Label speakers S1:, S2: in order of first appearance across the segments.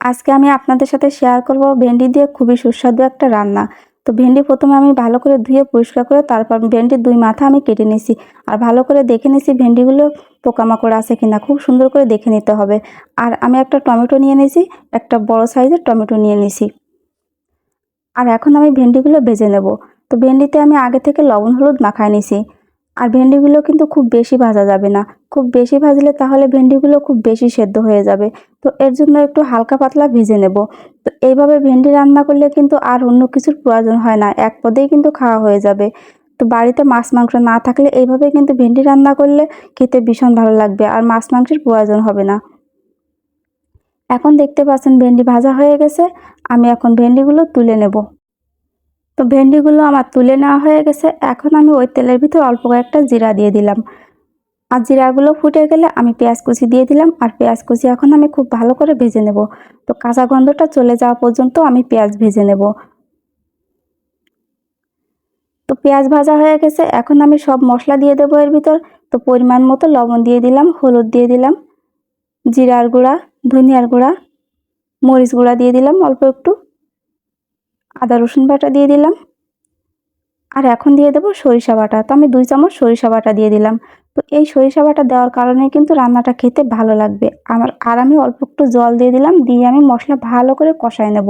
S1: আজকে আমি আপনাদের সাথে শেয়ার করব ভেন্ডি দিয়ে খুবই সুস্বাদু একটা রান্না। তো ভেন্ডি প্রথমে আমি ভালো করে ধুয়ে পরিষ্কার করে তারপর ভেন্ডির দুই মাথা আমি কেটে নিছি। আর ভালো করে দেখে নিছি ভেন্ডিগুলো পোকামাকড় আছে কিনা, খুব সুন্দর করে দেখে নিতে হবে। আর আমি একটা টমেটো নিয়ে নিয়েছি একটা বড় সাইজের টমেটো নিয়ে নিছি। আর এখন আমি ভেন্ডিগুলো ভেজে নেব। তো ভেন্ডিতে আমি আগে থেকে লবণ, হলুদ মাখায় নিছি। আর ভেন্ডিগুলো কিন্তু খুব বেশি ভাজা যাবে না। খুব বেশি ভাজলে তাহলে ভেন্ডিগুলো খুব বেশি সেদ্ধ হয়ে যাবে। তো এর জন্য একটু হালকা পাতলা ভেজে নেব। তো এইভাবে ভেন্ডি রান্না করলে কিন্তু আর অন্য কিছুর প্রয়োজন হয় না, এক পদেই কিন্তু খাওয়া হয়ে যাবে। তো বাড়িতে মাছ মাংস না থাকলে এইভাবে কিন্তু ভেন্ডি রান্না করলে খেতে ভীষণ ভালো লাগবে আর মাছ মাংসের প্রয়োজন হবে না। এখন দেখতে পাচ্ছেন ভেন্ডি ভাজা হয়ে গেছে, আমি এখন ভেন্ডিগুলো তুলে নেব। তো ভেন্ডিগুলো আমার তুলে নেওয়া হয়ে গেছে, এখন আমি ওই তেলের ভিতর অল্প কয়েকটা জিরা দিয়ে দিলাম। আর জিরাগুলো ফুটে গেলে আমি পেঁয়াজ কুচি দিয়ে দিলাম। আর পেঁয়াজ কুচি এখন আমি খুব ভালো করে ভেজে নেব। তো কাঁচা গন্ধটা চলে যাওয়া পর্যন্ত আমি পেঁয়াজ ভেজে নেব। তো পেঁয়াজ ভাজা হয়ে গেছে। এখন আমি সব মশলা দিয়ে দেবো এর ভিতর। তো পরিমাণ মতো লবণ দিয়ে দিলাম, হলুদ দিয়ে দিলাম, জিরার গুঁড়া, ধনিয়ার গুঁড়া, মরিচ গুঁড়া দিয়ে দিলাম অল্প একটু, আদা রসুন বাটা দিয়ে দিলাম। আর এখন দিয়ে দেবো সরিষা বাটা। তো আমি দুই চামচ সরিষা বাটা দিয়ে দিলাম। তো এই সরিষা বাটা দেওয়ার কারণে কিন্তু রান্নাটা খেতে ভালো লাগবে। আমার আর আমি অল্প একটু জল দিয়ে দিলাম, দিয়ে আমি মশলা ভালো করে কষায় নেব।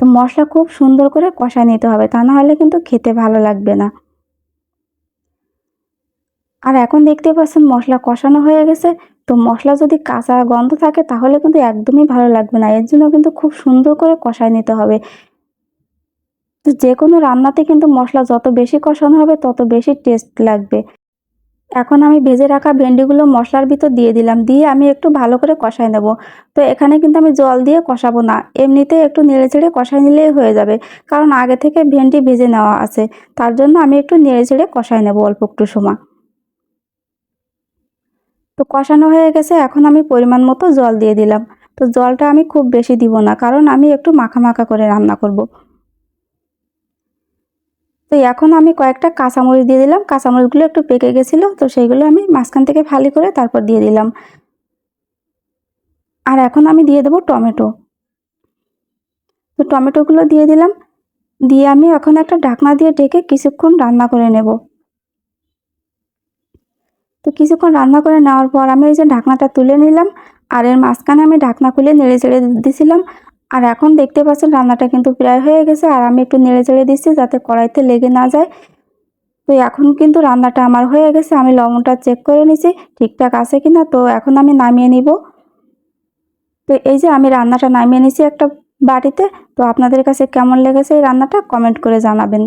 S1: তো মশলা খুব সুন্দর করে কষায় নিতে হবে, তা না হলে কিন্তু খেতে ভালো লাগবে না। আর এখন দেখতে পাচ্ছেন মশলা কষানো হয়ে গেছে, তো মশলা যদি কাঁচা গন্ধ থাকে তাহলে কিন্তু একদমই ভালো লাগবে না, এর জন্য কিন্তু খুব সুন্দর করে কষায় নিতে হবে। তো যে কোনো রান্নাতে কিন্তু মশলা যত বেশি কষানো হবে, তত বেশি টেস্ট লাগবে। এখন আমি ভেজে রাখা ভেন্ডিগুলো মশলার ভিতর দিয়ে দিলাম, দিয়ে আমি একটু ভালো করে কষাই নেব। তো এখানে কিন্তু আমি জল দিয়ে কষাবো না, এমনিতে একটু নেড়ে চেড়ে কষাই নিলেই হয়ে যাবে, কারণ আগে থেকে ভেন্ডি ভেজে নেওয়া আছে, তার জন্য আমি একটু নেড়ে চেড়ে কষাই নেব অল্প একটু সময়। তো কষানো হয়ে গেছে, এখন আমি পরিমাণ মতো জল দিয়ে দিলাম। তো জলটা আমি খুব বেশি দিব না, কারণ আমি একটু মাখা মাখা করে রান্না করব। তো এখন আমি কয়েকটা কাঁচামরিচ দিয়ে দিলাম। কাঁচামরিচগুলো একটু পেকে গেছিল, তো সেইগুলো আমি মাঝখান থেকে ফালি করে তারপর দিয়ে দিলাম। আর এখন আমি দিয়ে দেবো টমেটো। তো টমেটোগুলো দিয়ে দিলাম। দিয়ে আমি এখন একটা ঢাকনা দিয়ে ঢেকে কিছুক্ষণ রান্না করে নেব। তো কিছুক্ষণ রান্না করে নেওয়ার পর আমি এই যে ঢাকনাটা তুলে নিলাম, আর এর মাঝখানে আমি ঢাকনা খুলে নেড়ে চেড়ে দিয়েছিলাম আর এখন দেখতে পাচ্ছেন রান্নাটা কিন্তু প্রায় হয়ে গেছে, আর আমি একটু নেড়ে চেড়ে দিচ্ছি যাতে কড়াইতে লেগে না যায়। তো এখন কিন্তু রান্নাটা আমার হয়ে গেছে, আমি লবণটা চেক করে নিছি, ঠিকঠাক আছে কি না তো এখন আমি নামিয়ে নিব। তো এই যে আমি রান্নাটা নামিয়ে নিছি একটা বাড়িতে তো আপনাদের কাছে কেমন লেগেছে এই রান্নাটা কমেন্ট করে জানাবেন।